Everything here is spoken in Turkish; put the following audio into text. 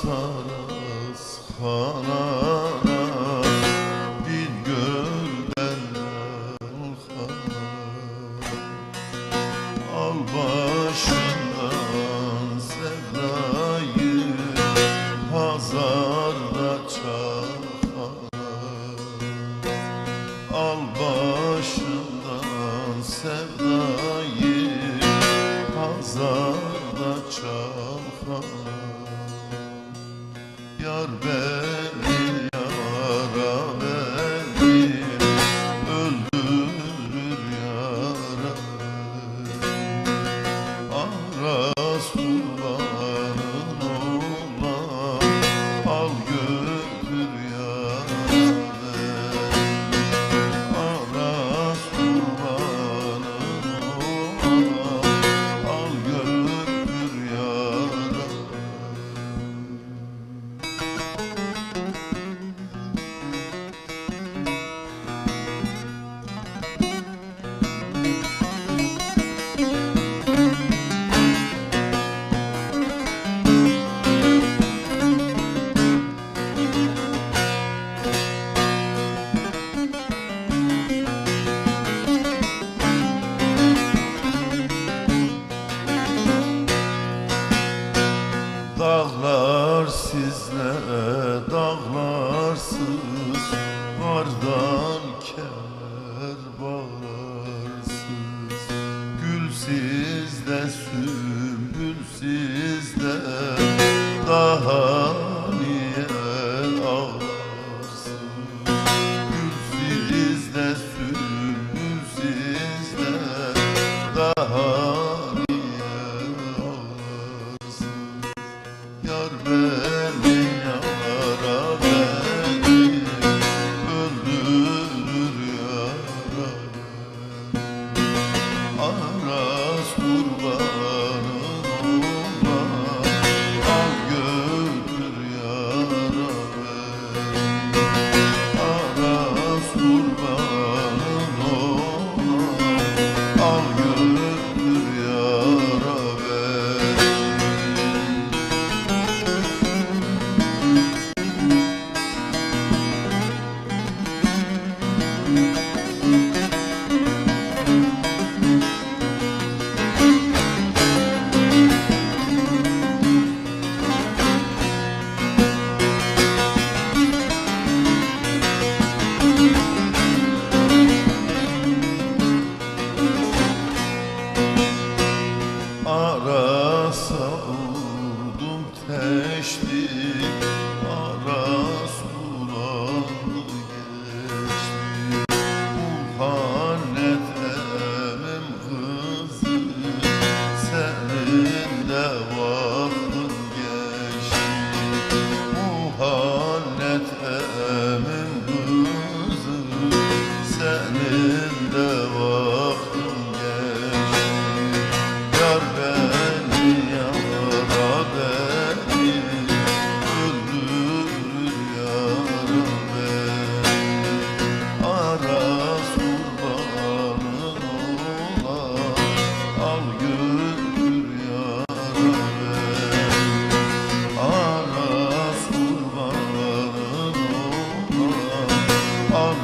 saras hanana Bir gölden halkana Al başından sevdayı Pazarda çakana Al başından sevdayı Pazarda çalkana Yar beni yara beni Öldürür yara. Aras kurbanın olan Al götür dağlarsız Kardan kemer bağlarsız Gül sizde sümbül sizde Ara kurbanım olan Al